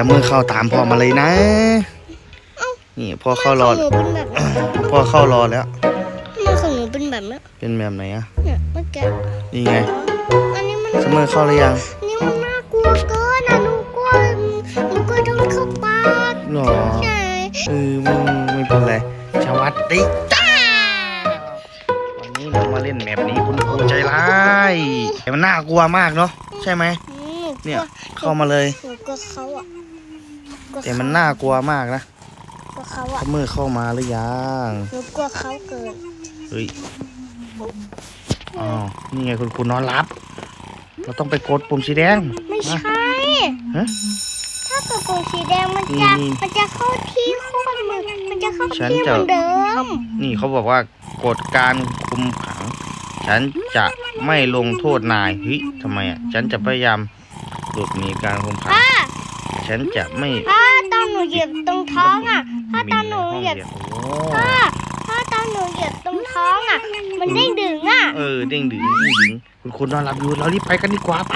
จะมือเข้าตามพ่อมาเลยนะ นี่พ่อเข้ารอทำไมของหนูเป็นแบบนี้พ่อเข้ารอแล้วทำไมของหนูเป็นแบบนี้เป็นแบบไหนอะเนี่ยเมื่อกี้นี่ไงอันนี้มันจะมือเข้าหรือยังอันนี่มันน่ากลัวเกินอะหนูกลัวหนูกลัวโดนเข้าปากหรอใช่เออไม่ไม่เป็นไรสวัสดีจ้าวันนี้เรามาเล่นแมปนี้คุณครูใจร้ายแต่มันน่ากลัวมากเนาะใช่ไหมอืมหนูกเนี่ลัยวเข้ามาเลยหนูกลัวเขาอะกลัว แต่มันน่ากลัวมากนะกลัวเขาอะถ้ามือเข้ามาหรือยังหนูกลัวเขาเกินเฮ้ยอ๋อนี่ไงคุณครูนอนรับ เราต้องไปกดปุ่มสีแดงไม่ใช่ ฮะ ถ้ากดปุ่มสีแดงมันจะนี่ มันจะเข้าที่โคตรมันมันจะเข้าฉันที่จะเหมือนเดิมนี่เขาบอกว่ากฎการคุมขัง ฉันจะไม่ลงโทษนายเฮ้ยทำไมอะ ฉันจะพยายามหลบหนีการคุมขังป้า ฉันจะไม่ถ้าตอนหนูเหยียบตรงท้องอะถ้าตอนหนูมีเหยียบให้องโอ้ถ้าถ้าตอนหนูเหยียบตรงท้องอะ มันเด้งดึงอะเออเด้งดึงเด้งดึงคุณครูนอนหลับอยู่เรารีบไปกันดีกว่าไป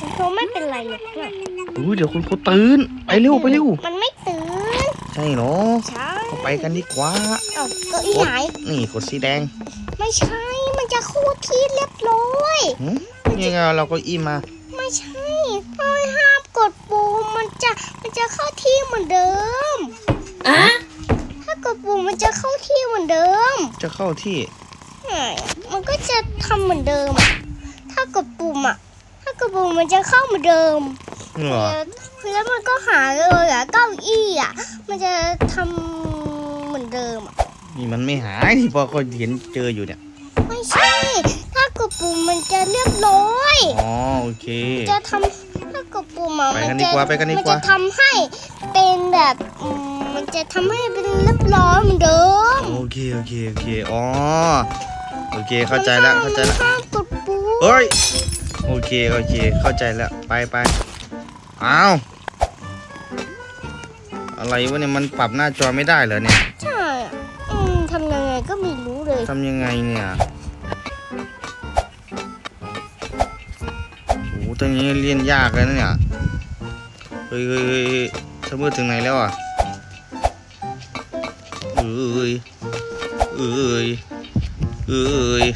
มันคงไม่เป็นไรหรอกนะอุ้ยเดี๋ยวคุณครูตื่นไปเร็วไปเร็วมันไม่ตื่นใช่เนาะใช่ก็ไปกันดีกว่าเอาเก็อีไหนนี่กดสีแดง ไม่ใช่ มันจะคู่ที่เรียบร้อยหึนี่ไงเราก็อี้มา ไม่ใช่เฮ้ยห้าม กดปุ่มมันจะมันจะเข้าที่เหมือนเดิมถ้ากดปุ่มมันจะเข้าที่เหมือนเดิมจะเข้าที่ไหนมันก็จะทำเหมือนเดิมอะถ้ากดปุ่มอะ ถ้ากดปุ่มมันจะเข้าเหมือนเดิม เหรอ แล้วมันก็หาเลยอะเก้าอี้อะ มันจะทำเหมือนเดิมอะนี่มันไม่หายที่พอก็เห็นเจออยู่เนี่ย ไม่ใช่ ถ้ากดปุ่มมันจะเรียบร้อย อ๋อ โอเค จะทำถ้า กดปุ่มอะไปมักันนดีจะกว่าไปกันดีมันกว่าจะทำให้เป็นแบบอืมมันจะทำให้เป็นเรียบร้อยเหมือนเดิมโอเคโอเคโอเคอ๋อโอเคเข้าใจแล้วเข้าใจแล้วห้ามกดปุ่มเฮ้ยโอเคโอเคเข้าใจแล้วไปไปอ้าวอะไรวะเนี่ยมันปรับหน้าจอไม่ได้เหรอเนี่ยใช่อะอืมทำยังไงก็ไม่รู้เลยทำยังไงเนี่ย ตรงนี้เรียนยากเลยนะเนี่ยเฮ้ยเฮ้ยเฮ้ยเฮ้ยถ้ามืดถึงไหนแล้วอะเอ้ยเอ้ยเอ้ย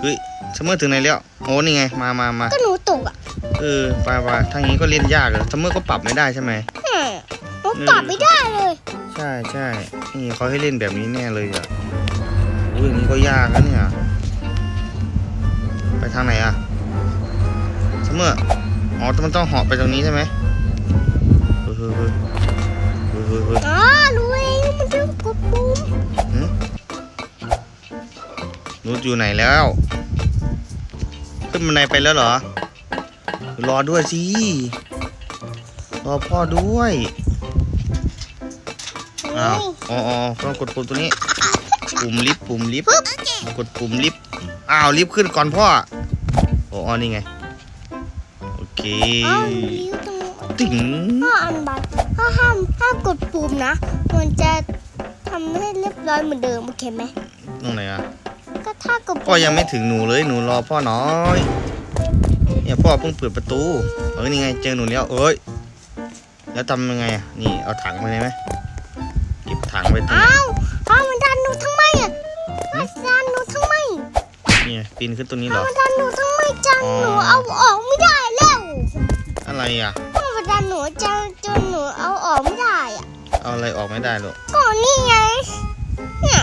เฮ้ยสมมติถึงไหนแล้วโอ้นี่ไงมามามาก็หนูตกอะเออไปไปทางนี้ก็เล่นยากเลยสมมติก็ปรับไม่ได้ใช่ไหมใช่อะหนูปรับไม่ได้เลย ใช่ใช่นี่เขาให้เล่นแบบนี้แน่เลยอะอุ้ยนี้ก็ยากนะเนี่ยไปทางไหนอะ สมมติอ๋อแต่มันต้องเหาะไปตรงนี้ใช่ไหมเฮ้ยเฮ้ยเฮ้ยเฮ้ยเฮ้ยเฮ้ยอ๋อรู้เองมันต้องกดปุ่มหึหนูอยู่ไหนแล้ว ขึ้นบันไดไปแล้วเหรอ รอด้วยสิ รอพ่อด้วยอ้าวอ๋ออ๋อต้องกดปุ่มตัวนี้ ปุ่มลิฟต์ปุ่มลิฟต์กดปุ่มลิฟต์อ้าวลิฟต์ขึ้นก่อนพ่อโอ้อ๋อ นี่ไงโอ เคอ้าวลิ้วตรงติ๋งถ้าอันบัตถ้าห้ามถ้ากดปุ่มนะ มันจะทำให้เรียบร้อยเหมือนเดิมโอเคไหมตรงไหนอะก็ถ้ากดปุ่มพ่อยังไม่ถึงหนูเลยหนูรอพ่อน้อยเนี่ยพ่อเพิ่งเปิดประตูเอ้ยนี่ไงเจอหนูแล้วเอ้ยแล้วทำยังไงอะนี่เอาถังไปเลยไหมเก็บถังไปตรงไหนอ้าวอ้าวมันดันหนูทำไมอะมันดันหนูทำไมนี่ไงปีนขึ้นตรงนี้เหรอ้าวอมันดันหนูทำไมจังหนูเอาออกไม่ได้ อะไรอะอ้าวมันดันหนูจังจนหนูเอาออกไม่ได้อะ เอาอะไรออกไม่ได้หรอกก่อนนี่ไง เนี่ย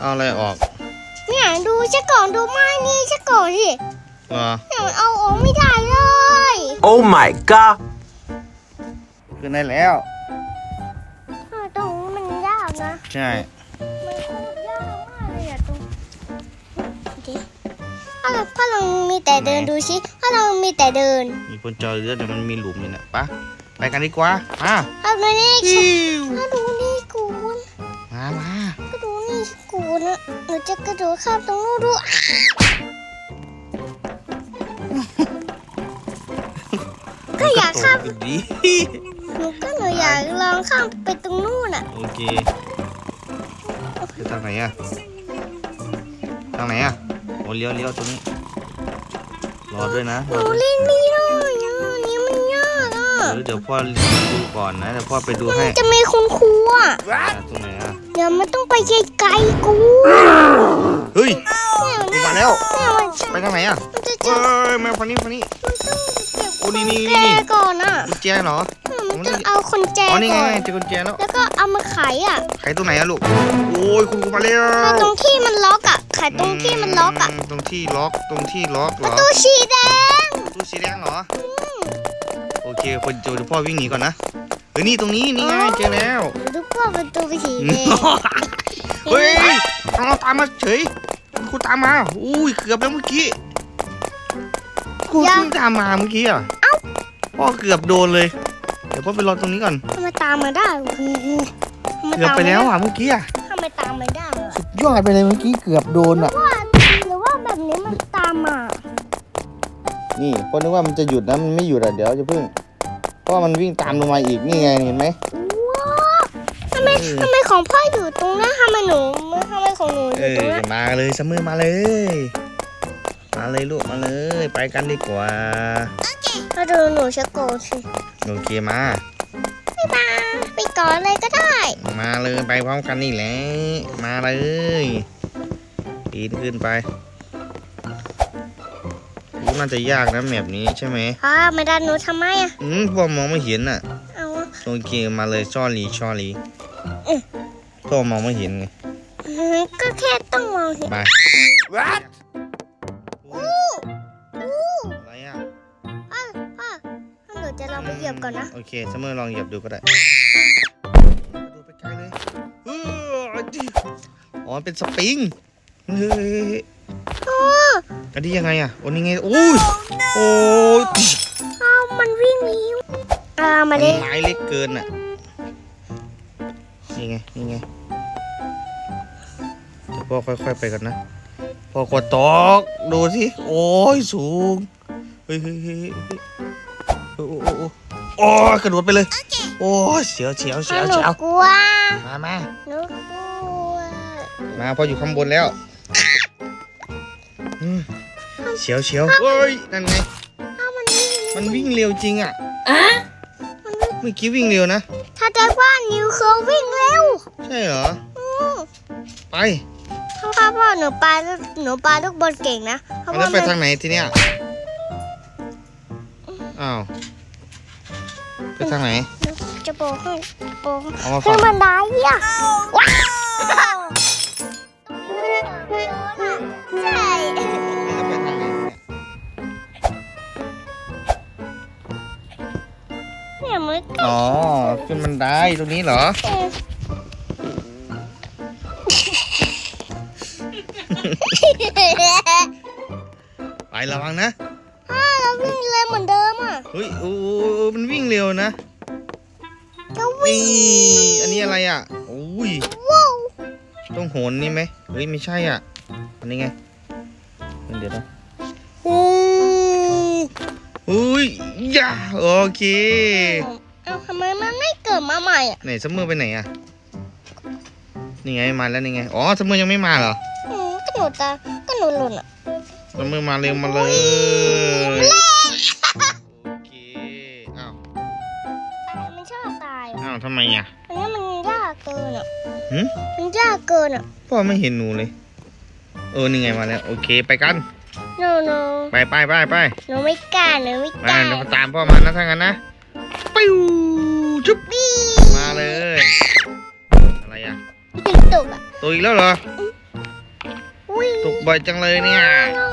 เอาอะไรออก เนี่ยดูซะก่อนดูไม้นี่ซะก่อนสิเหรอเนี่ยมันเอาออกไม่ได้เลย Oh my god! ขึ้นได้แล้วอ้าวตรงนี้มันยากนะ ใช่ ถ้าเราถ้าเรามีแต่เดินดูสิถ้าเรามีแต่เดิน มีคนจอเรือแต่มันมีหลุมอยู่เนี่ยปะไปกันดีกว่ามาเอาดูนี่สิถ้าดูนี่กูนมามา ก็ดูนี่กูนะหนูจะกระโดดข้ามตรงนู้นดูอะก็อยากข้ามตกดีหนูก็หนูอยากลองข้ามไปตรงนู้นอะ โอเคจะทางไหนอะทางไหนอะโอ้เลี้ยวเลี้ยวตรงนี้ รอด้วยนะหรอนูด้วยเล่นไม่ได้อะอันนี้มันยากอะเออเดี๋ยวพ่อดูก่อนนะเดี๋ยวพ่อไปดูมัให้นจะมีคุณครูอะ อ่าตรงไหนอะเดี๋ยวมันต้องไปไกลๆกูเฮ้ยแม่มาแล้วแม่มันจะไปทางไหนอะมันจะเอ้จับยแมวฟันนี่ฟันนี่มันต้องเก็บโอ้นี่นี่แจนี่นี่ก่อนอะ กุญแจเหรอ มันต้องเอาคนแจอ๋ก่ออนนี่ไงเจอกุญแจแล้วแล้วก็เอามาไขอะไขตรงไหนอะลูกโอ้ยคุณครูมาแล้วไขตรงที่มันล็อกอะไขตรงที่มันล็อกอะมตรงที่ล็อกตรงที่ล็อกเหรอตู้สีแดงตู้สีแดงเหรอโอเคคนเจอเดี๋ยวพ่อวิ่งหนีก่อนนะเฮ้ยนี่ตรงนี้นี่ไงเจอแล้ว ดูพ่อเป็นตู้สีแดงเฮ้ยเราตามมาเฉยคุณครูตามมา อุ้ย เกือบแล้วเมื่อกี้ครูยังเพิ่งตามมาเมื่อกี้อะพ่อเกือบโดนเลยเดี๋ยวพ่อไปรอตรงนี้ก่อนทำไมตามมาได้โอ้โหทำไมเกือบตามไปมาแล้วได้อะเมื่อกี้อะทำไมตามมาได้อะสุดยอดไปเลยเมื่อกี้เกือบโดนอะ ว่าหรือว่าแบบนี้มันตามมานี่พ่อนึกว่ามันจะหยุดนะมันไม่หยุดอะเดี๋ยวจะพึ่งเพราะว่ามันวิ่งตามลงมาอีกนี่ไงเห็นไหม ว้าวทำไมทำไมของพ่ออยู่ตรงนั้นทำไมหนูทำไมของหนูอเอยู่ตรงอนั้น มาเลยซัมเมอร์มาเลย มาเลยลูกมาเลย ไปกันดีกว่าถ้าดูหนูจะโกรธสิโอเคมาไม่มาไปก่อนเลยก็ได้ มาเลยไปพร้อมกันนี่แหละมาเลยปีนขึ้นไปอู้น่าจะยากนะแมปนี้ใช่ไหมพ่อไม่ได้หนูทำไมอะอืมพ่อมองไม่เห็นอะเอาอะโอเคมาเลยช่อหลีช่อหลีเอ๊ะพ่อมองไม่เห็นไงก็แค่ต้องมองเห็นไป ยียบก่อนนะ โอเคซัมเมอร์ลองเหยียบดูก็ได้ ดูไปไกลเลยเออจิอ๋อเป็นสปริง เฮ้ยโอ้อันนี้ยังไงอะโอ้นี่ไงโอ้ยโอ้ยเอามันวิ่งหนีอ่ามาเลยไม้เล็กเกินอะ นี่ไง นี่ไงเดี๋ยวพ่อค่อย ๆ ไปกันนะพ่อกดตอกดูสิ โอ้ยสูง เฮ้ยเฮ้ยเฮ้ยเฮ้ยโอ้โอ้ โอ้โอ้โอ้ยกระโดดไปเลย โอ้ยเสียวเสียวเสียวหนูเสียวกลัวมามาหนูกลัวมาพออยู่ข้างบนแล้วอืมเสียวเสียวเฮ้ยนั่นไงถ้ามันวิ่งมันวิ่งเร็วจริงอะมันวิ่งเมื่อกี้วิ่งเร็วนะถ้าได้ว่านิวเคอวิ่งเร็วใช่เหรออืมไปถ้าพ่อพ่อหนูปลาลูกหนูปลาลูกบอลเก่งนะเพราะแล้วว่าไปมันทางไหนทีเนี้ยอ้าว ไปทางไหน จะโปให้โปให้เอามาขึ้ฝั่นงบันไดอะว้าวใช่แล้วไปทางไหนเนี่ยเนี่ยมันอ๋อขึ้นบันไดตรงนี้เหรอเอ๊ะไประวังนะพ่อเราวิ่งเร็วเหมือนเดิมอะ เฮ้ยโอ้โอ้โอ้มันวิ่ง เร็วนะก็วิ่นี่งอันนี้อะไรอะโอ้ยว้าวต้องโหนนี่ไหมเฮ้ยไม่ใช่อะ อันนี้ไงเดี๋ยวนะโอ้เฮ้ยย่าโอเคเอาทำไมมันไม่เกิดมาใหม่อะไหนซัมเมอร์ไปไหนอะนี่ไงมาแล้วนี่ไงอ๋อซัมเมอร์ยังไม่มาเหรออืมก็หนูตาก็หนูหล่นอะซัมเมอร์มาเร็วมาเลย หึมันยากเกินอะพ่อไม่เห็นหนูเลย เออนี่ไงมาแล้ว โอเคไปกันหนูหนูไปไปไปไปหนูไม่กล้าหนูไม่กมาล้าเดี๋ยวตามพ่อมานะถ้างั้นนะปิ้วจุ๊บบี้มาเลย อะไรอะตกอะตัวอีกแล้วเหรออุ้ยตกบ่อยจังเลยเนี่ยน้อง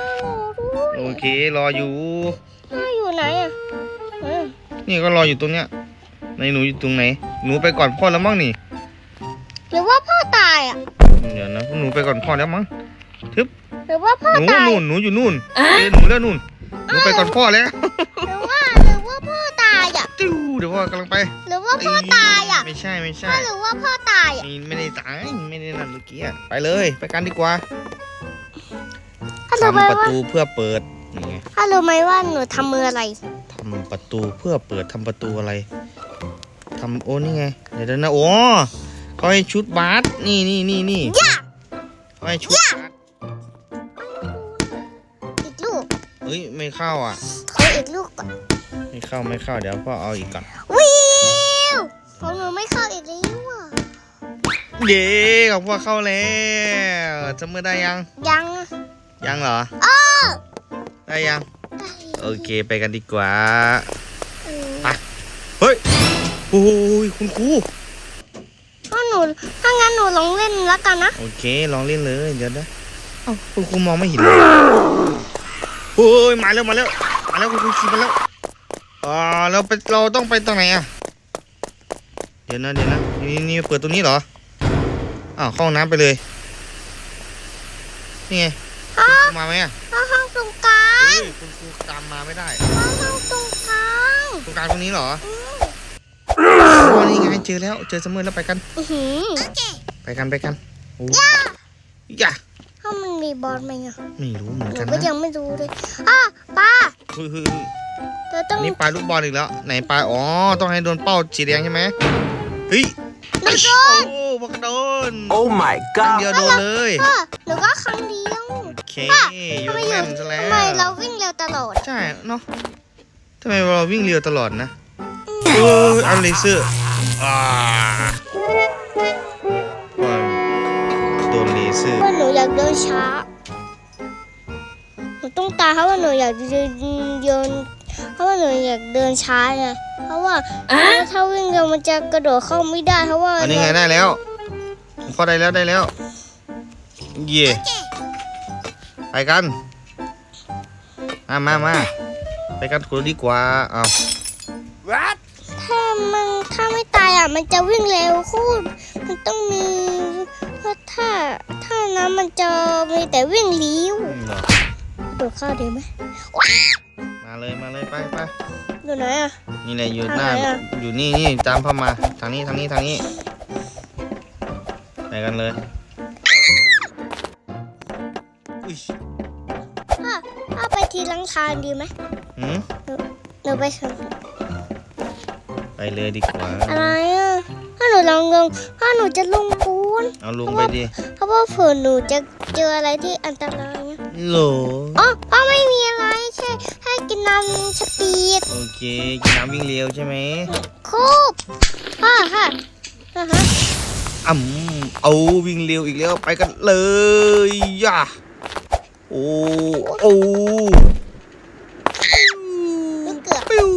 หนูโอเครออยู่พ่ออยู่ไหนอะเออนี่ก็รออยู่ตรงเนี้ยในหนูอยู่ตรงไหน หนูไปก่อนพ่อแล้วมั้งนี่ หรือว่าพ่อตายอะ เดี๋ยวนะหนูไปก่อนพ่อแล้วมั้งทึบหรือว่าพ่อหนูตาย นู่นหนูอยู่นู่นเอ้ยหนูแล้วนู่นหนูไปก่อนพ่อแล้วหรือว่าหรือว่าพ่อตายอะ ติ้วเดี๋ยวพ่อกำลังไปหรือว่าพ่อตายอะไม่ใช่ไม่ใช่พ่อหรือว่าพ่อตายอะไม่ไม่ได้ตายไม่ได้นั่นเมื่อกี้อะไปเลย ไปกันดีกว่าพ่อรู้ไหมทำประว่าตูเพื่อเปิดนี่ไงพ่อรู้ไหมว่าหนูทำมืออะไร ทำประตูเพื่อเปิดทำประตูอะไรทำโอ้นี่ไงเดี๋ยวนะโอ้ เขาให้ชุดบาสนี่นี่นี่นี่ย่าเขาให้ชุดบาสอีกลูกเฮ้ยไม่เข้าอะขออีกลูกก่อนไม่เข้าไม่เข้าเดี๋ยวพ่อเอาอีกก่อนวิวของหนูไม่เข้าอีกแล้วอะเย้ของพ่อเข้าแล้วจะมือได้ยัง ยัง ยังเหรออ้อได้ยังได้โอเคไปกันดีกว่าเออไปเฮ้ยโอ้ยคุณครูถ้าห นูถ้างั้นหนูลองเล่นแล้วกันนะโอเค ลองเล่นเลยเดี๋ยวนะเอ้าคุณครูมองไม่เห็นเลยโอ้ยมาแล้วมาแล้วมาแล้วคุณครูขี่มาแล้วอ่าเราไปเราต้องไปตรงไหนอะเดี๋ยวนะเดี๋ยวนะนี่นี่เปิดตรงนี้เหรออ้าวเข้าห้องน้ำไปเลยนี่ไงคุณครูมาไหมอะห้องห้องตรงกลางเฮ้ยคุณครูตามมาไม่ได้ห้องห้องตรงกลางตรงกลางตรงนี้เหรอ อ๋อนี่ไงเจอแล้วเจอเสมอแล้วไปกันอือหือไปกันไปกันโอ้ยะถ้ามันมีบอลไหมอะไม่รู้เหมือนหนูกันก็นะยังไม่รู้เลยอะป้าเฮ้ยเฮ้ยเฮ้ยเธอต้องนี่ปลาลูกบอลอีกแล้วไหนปลาอ๋อต้องให้โดนเป้าสีแดงใช่ไหมเฮ้ยหนูโดนโอ้บักโดน Oh my ครั้ง god! เดียวโดนเลยพ่อหนูก็ครั้งเดียวโอเคอยู่ทำไมอแม่ยู่นซะแล้ทำไมเราววิ่งเร็วตลอดใช่เนาะทำไมเราวิ่งเร็วตลอดนะ อ้ยเอาเลเซอร์อ่าว่าโดนเลเซอร์ว่าหนูอยากเดินช้า หนูต้องตายเพราะว่าหนูอยากเดินเดินเพราะว่าหนูอยากเดินช้าไงเพราะว่าถ้าวิ่งเร็วมันจะกระโดดเข้าไม่ได้เพราะว่าอันนี้ไงได้แล้วพอได้แล้วได้แล้ว เย่ไปกัน มามามาไปกันคนดีกว่าเอา What? ถ้ามันถ้าไม่ตายอะ มันจะวิ่งเร็วคูดมันต้องมีเพราะถ้าถ้านั้นมันจะมีแต่วิ่งเลี้ยวอืมเหรอโดดเข้าดีไหมมาเลยมาเลยไปไปดูไหนอะ นี่แหละอยู่หน้าทางไหนอะ อยู่นี่นี่ตามเข้ามา ทางนี้ทางนี้ทางนี้ไปกันเลยอุ้ยถ้าถ้าไปทีหลังทางดีไหมหืมหนูไปเถอะ ไปเลยดีกว่า อะไรอะถ้าหนูลองลงถ้าหนูจะลงปูนเอาลุงไปดิเพราะว่าเผื่อหนูจะเจออะไรที่อันตรายนะโหลอ๋อเพราะไม่มีอะไรแค่แค่กินน้ำสปีดโอเคกินน้ำวิ่งเร็วใช่ไหมคูบฮ่าฮ่าฮ่าฮะอ่ำเอาวิ่งเร็วอีกแล้วไปกันเลยย่าโอ้โอ้ ลูกเกือบ ปิ้ว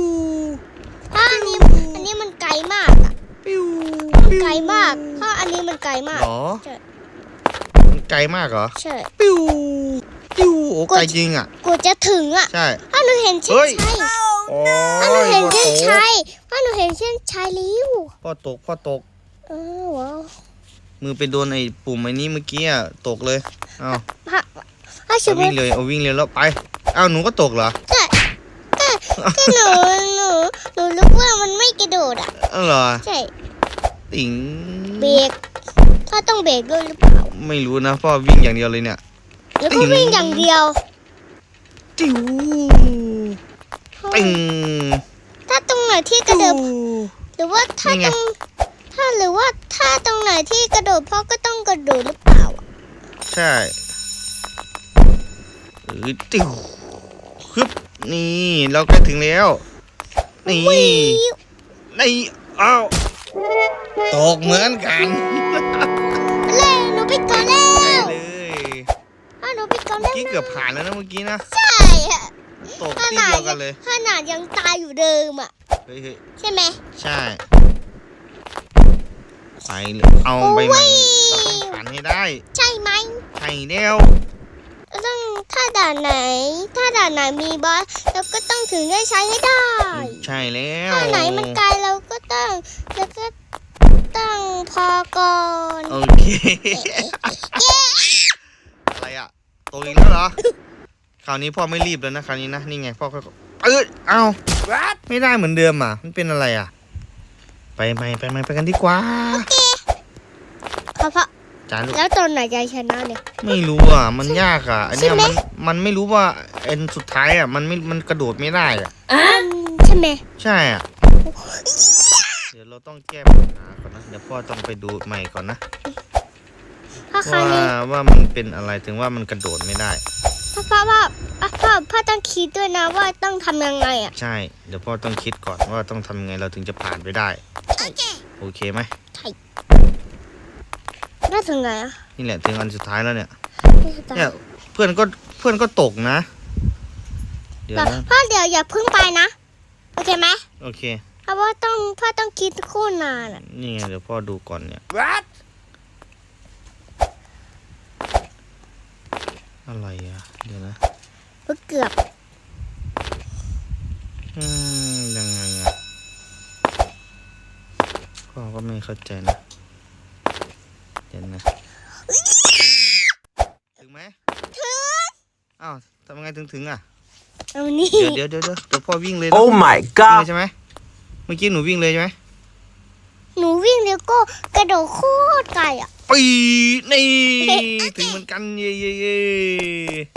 ถ้าอันนี้อันนี้มันไกลมากอะ ปิ้ว ไกลมากถ้าอันนี้มันไกลมาก หรอ ใช่มันไกลมากเหรอ ใช่ปิ้วปิ้วโอ้ไกลจริงอะ กูจะถึงอะใช่ถ้าหนูเห็นเช่เฮ้นยชัยโอ้ถ้าหนูยเห็นพ่อเช่นตกชัยถ้าหนูเห็นเช่นชัยลิ้วพ่อตกพ่อตก เออว้าวมือไปโดนไอ้ปุ่มไอ้นี้เมื่อกี้อะตกเลยอ้าวถ้าถ้าสเอามมวิ่งติเลยเอาวิ่งเร็วแล้วไปอ้าวหนูก็ตกเหรอก็ก็ก็หนูหนูหนูรู้ว่ามันไม่กระโดดอะอ้าวเหรอใช่ ติ๋งเบรก ถ้าต้องเบรกด้วยหรือเปล่าไม่รู้นะพ่อวิ่งอย่างเดียวเลยเนี่ยแล้วก็วิ่งอย่างเดียวจิ้วติงถ้าตรงไหนที่กระโดดหรือว่าถ้านี่ไงตรงถ้าหรือว่าถ้าตรงไหนที่กระโดดพ่อก็ต้องกระโดดหรือเปล่าอะใช่เออจิ้วฮึบนี่เราใกล้ถึงแล้ว นี่วิวนี่อ้าวตกเหมือนกันเล่หนูไปก่อนแล้ใช่วเลยอะหนูไปก่อนเมื่แล้อวกี้เกือบผ่านแล้วนะเมื่อกี้นะ ใช่อะตกที่เดียวกันเลยขนาดยังตายอยู่เดิมอะเฮ้ยเฮ้ยใช่ไหม ใช่ ไปเลยเอาไปใหม่โอ้ยเราต้องผ่านให้ได้ ใช่ไหม ใช่แล้วต้องถ้าด่านไหน ถ้าด่านไหนมีบอสเราก็ต้องถึงได้ใช้ให้ได้ ใช่แล้วถ้าไหนมันไกลเราก็ต้องแล้วก็ต้อง พอก่อนโอเค อะไรอะตกอีกแล้วเหรอ คราวนี้พ่อไม่รีบแล้วนะคราวนี้นะ นี่ไงพ่อค่อยๆเอ้ยเอ้า What? ไม่ได้เหมือนเดิมอะ มันเป็นอะไรอะ ไปไหมไปไหมไปกันดีกว่าเพราะเพราะจานลูกแล้วตอนไหนจะชนะเนี่ย ไม่รู้อะ มันยากอะอันเนี้ยใช่ไหมมันมันไม่รู้ว่าเอ็นสุดท้ายอะ มันไม่มันกระโดดไม่ได้อะมันใช่ไหมใช่อะ เดี๋ยวเราต้องแก้ปัญหาก่อนนะเดี๋ยวพ่อต้องไปดูใหม่ก่อนนะถ้าครั้งว่านี้ว่ามันเป็นอะไรถึงว่ามันกระโดดไม่ได้เพราะเพราะว่าเพราะพ่อต้องคิดด้วยนะว่าต้องทำยังไงอะ ใช่ เดี๋ยวพ่อต้องคิดก่อนว่าต้องทำยังไงเราถึงจะผ่านไปได้โอเคไหมได้ถึงไงอะนี่แหละถึงอันสุดท้ายแล้วเนี่ยไม่ตายเนี่ยเพื่อนก็เพื่อนก็ตกนะ เดี๋ยวแต่นะพ่อเดี๋ยวอย่าเพึ่งไปนะ โอเคไหม โอเคเพ ราะว่าต้องพ่อต้องคิดคู่นานอะนี่ไงเดี๋ยวพ่อดูก่อนเนี่ย What? อะไรอะ เดี๋ยวนะเกือบอืมยังไงอะพ่อก็ไม่เข้าใจนะ เดี๋ยวนะถึงไหมถึงอ้าวทำไงถึงถึงอะเอานี่เดี๋ยวเดี๋ยวเดี๋ยวเดี๋ยวพ่อวิ่งเลยนะ Oh my วิ่งเลย god. ใช่ไหมเมื่อกี้หนูวิ่งเลยใช่ไหมหนูวิ่งแล้วก็กระโดดโคตรไกลอะ ปีนี่ถึงเหมือนกันเย่เย่เย่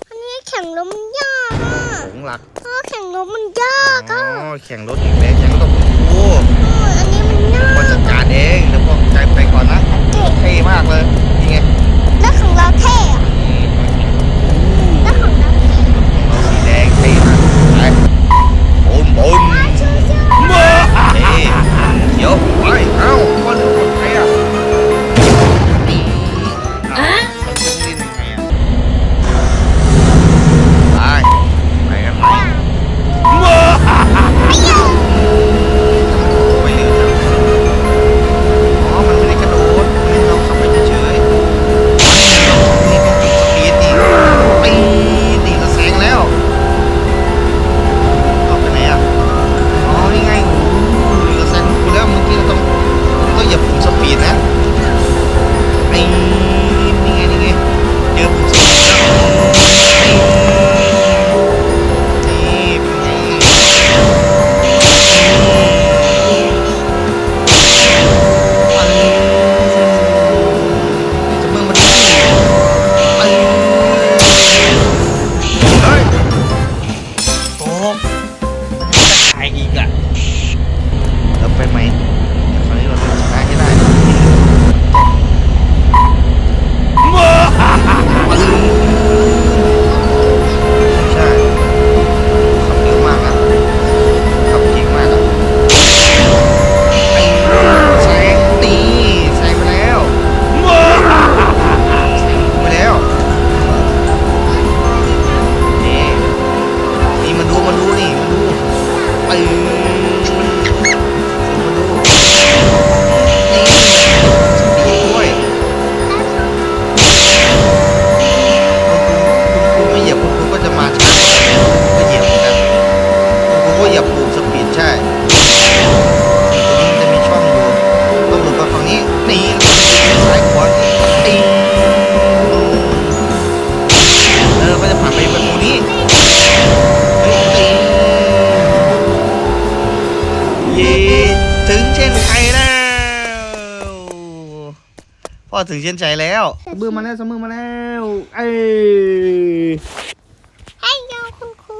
อันนี้แข่งรถมันยากอะของหลักพ่อแข่งรถมันยาอ๋กอะอแข่งรถอีกแล้วแข่งรถกับโอ้โอ้ยอันนี้มันยาพ่อกจัดการเองเดี๋ยวพ่อใจไปก่อนนะเก่งเท่มากเลยนี่ไงแล้วของเราเท่อะนี่แล้วของเราเท่เราสีแดงเท่มากไปบนบน ยวไปเอ้าพ่อดูกดเรอะ ถึงเช่นไทยแล้วพ่อถึงเช่นใจแล้วสมือมาแล้วสมือมาแล้วเอ้ยให้ยาวคุณครู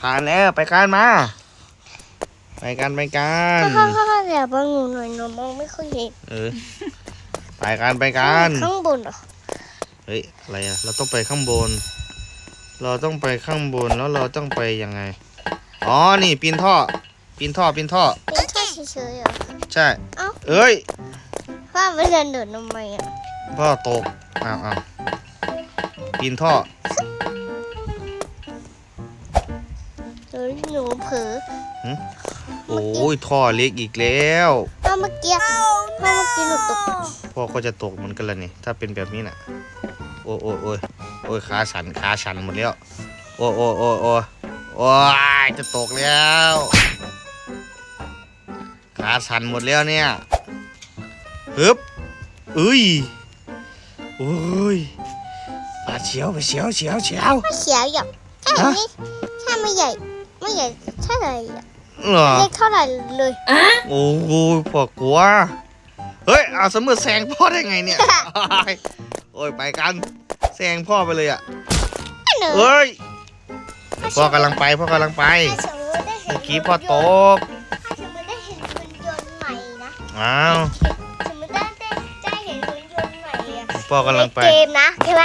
ผ่านแล้วไปกันมา ไปกันไปกันพ่อพ่อพ่อเดี๋ยวบังหนูหน่อยหนูมองไม่ค่อยเห็นเออไปกันไปกันข้างบนเหรอเฮ้ยอะไรอะเราต้องไปข้างบน เราต้องไปข้างบนแล้วเราต้องไปยังไง อ๋อนี่ปีนท่อปีนท่อปีนท่อเป็นแค่ เฉยๆเหรอใช่ เอ้าเอ้ย พ่อไปเดินเดินทำไมอะพ่อตกอ้าวอ้าวปีนท่อ หนูหนูเผลอโอ้ยท่อเล็กอีกแล้ว พ่อเมื่อกี้พ่อเมื่อกี้หนูตกพ่อก็จะตกเหมือนกันละนี่ถ้าเป็นแบบนี้น่ะ โอ้ยโอ้ยโอ้ยโอ้ยขาสั่นขาสั่นหมดแล้ว โอ้ยโอ้ยโอ้ยโอ้ยโอ้ยจะตกแล้ว ขาสั่นหมดแล้วเนี่ยฮึบอุ้ยโอ้ยปาดเฉียวไปเฉียวเฉียวเฉียวไม่เขียวหรอกแค่ฮะนี้แค่ไม่ใหญ่ ไม่ใหญ่เท่าไหร่อะเหรอเล็กเท่าไหร่เลยโอ้โหพ่อกลัว เฮ้ยเอาสมมติแซงพ่อได้ไงเนี่ย โอ้ยไปกัน แซงพ่อไปเลยอะหนูเฮ้ยพ่อกำลังไปพ่อกำลังไปถ้าสมมติได้เห็นเมื่อกี้พ่อตก อ้าวสมมติได้ได้ได้เห็นหุ่นยนต์ใหม่อะพ่อกำลังไปในเกมนะใช่ไหม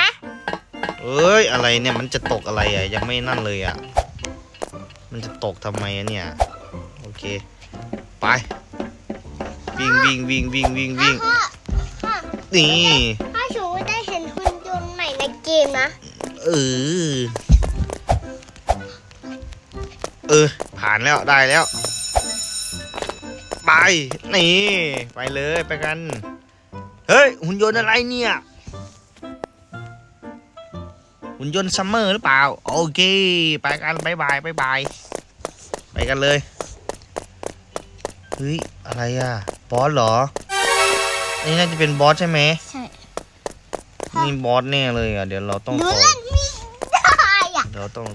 เอเอ้ยอะไรเนี่ยมันจะตกอะไรอะยังไม่นั่นเลยอะ มันจะตกทำไมอะเนี่ย โอเค ไป วิ่งวิ่งวิ่งวิ่งวิ่งวิ่งพ่อพ่อนี่ พ่อชูว่าได้เห็นหุ่นยนต์ใหม่ในเกมนะเออ เออ ผ่านแล้วได้แล้ว ไป นี่ ไปเลยไปกัน เฮ้ย หุ่นยนต์อะไรเนี่ย หุ่นยนต์ซัมเมอร์หรือเปล่า โอเค ไปกันบายบายบายบายไปกันเลย เฮ้ย อะไรอะ บอสเหรอ นี่น่าจะเป็นบอสใช่ไหมใช่นี่บอสแน่เลยอะ เดี๋ยวเราต้องหนูขอเล่นไม่ได้อะ เดี๋ยวต้อง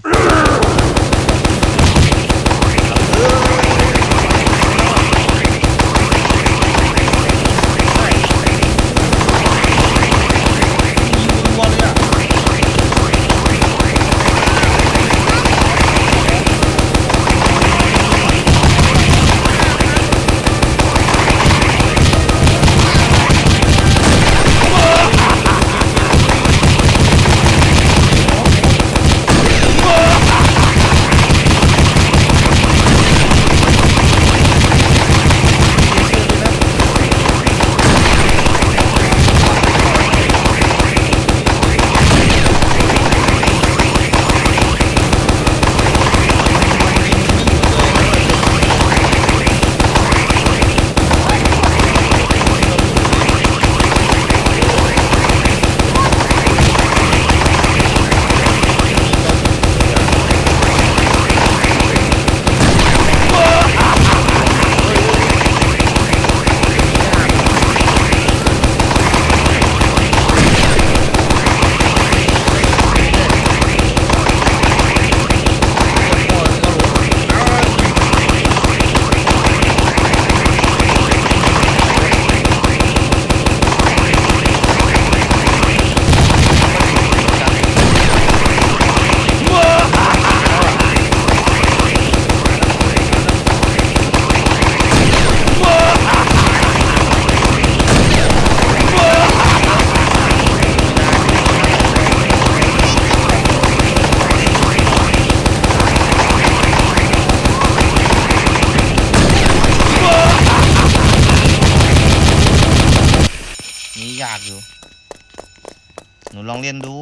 เรียนดู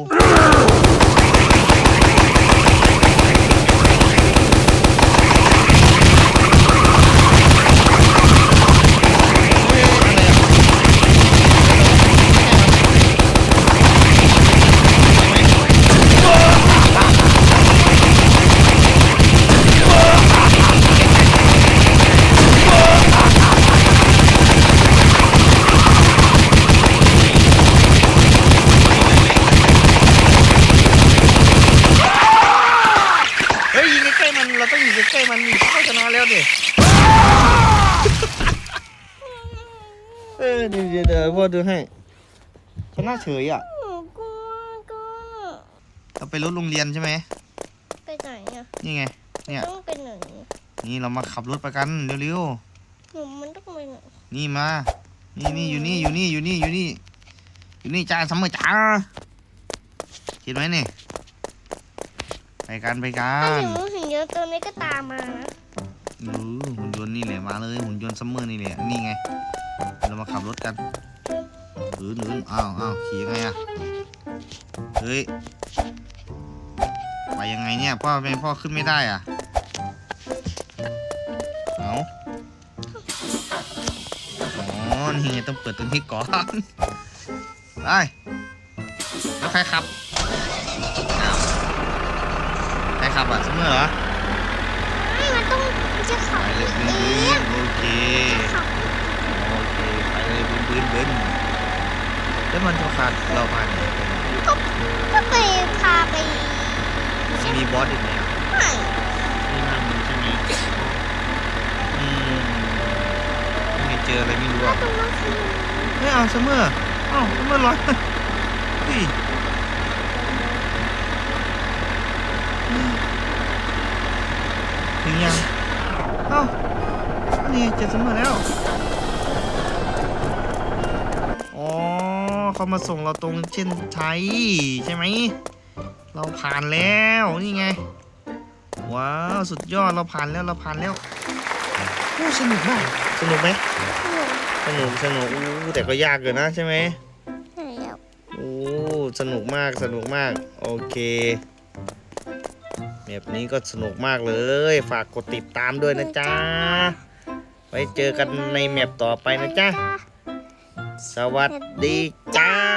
เดี๋ยวเดี๋ยวพ่อดูให้ชนะเฉยอะหนูกลัวกลัวเราไปรถโรงเรียนใช่ไหม ไปไหนอะนี่ไง เนี่ย ต้องไปไหนนี่เรามาขับรถไปกันเร็วหนูมันต้องไปไหนๆ นี่มา นี่นี่อยู่นี่อยู่นี่อยู่นี่อยู่นี่ อยู่นี่จ้าสมมอจ้าเห็นไหมนี่ ไปกันไปกัถ้านถึงถึงเยอะตัวนี้ก็ตามมานะเออหุ่นยนต์นี่แหละมาเลยหุ่นยนต์ซัมเมอร์นี่แหละ นี่ไง เรามาขับรถกัน หรือหรืออ้าวอ้าวขี่ยังไงอะเฮ้ย ไปยังไงเนี่ยพ่อเป็นพ่อขึ้นไม่ได้อะ เอาอ๋อ นี่ไงต้องเปิดตรงนี้ก่อน ไปแล้วใครขับอ้าวใครขับอะซัมเมอร์เหรอ ไม่มันต้องมันจะขับไปเลยเอบึ้นงๆโอเค ขับโอเคไป เลยบึ้นบึ้นบึ้นแล้วมันจะพาเราพาไหนไปก็ก็ไปพาไปมันมีบอสอีกไหมอะไหนนี่นั่นมันใช่ไหมอืมไม่เจออะไรไม่รู้แล้วอะตรงนั้นคือไม่เอาซัมเมอร์เอ้าซัมเมอร์ร้อยเฮ้ยถึงยังเอ้าอันนี้เจอซัมเมอร์แล้ว เขามาส่งเราตรงเช่นชัยใช่ไหม เราผ่านแล้วนี่ไง ว้าวสุดยอดเราผ่านแล้วเราผ่านแล้วโอ้สนุกมากสนุกไหมสนุกสนุกอู้แต่ก็ยากอยู่นะใช่ไหมใช่แล้วโอ้สนุกมากสนุกมากโอเค แบบนี้ก็สนุกมากเลย ฝากกดติดตามด้วยนะจ๊ะไว้เจอกันในแมปต่อไปนะจ๊ะ สวัสดีจ้า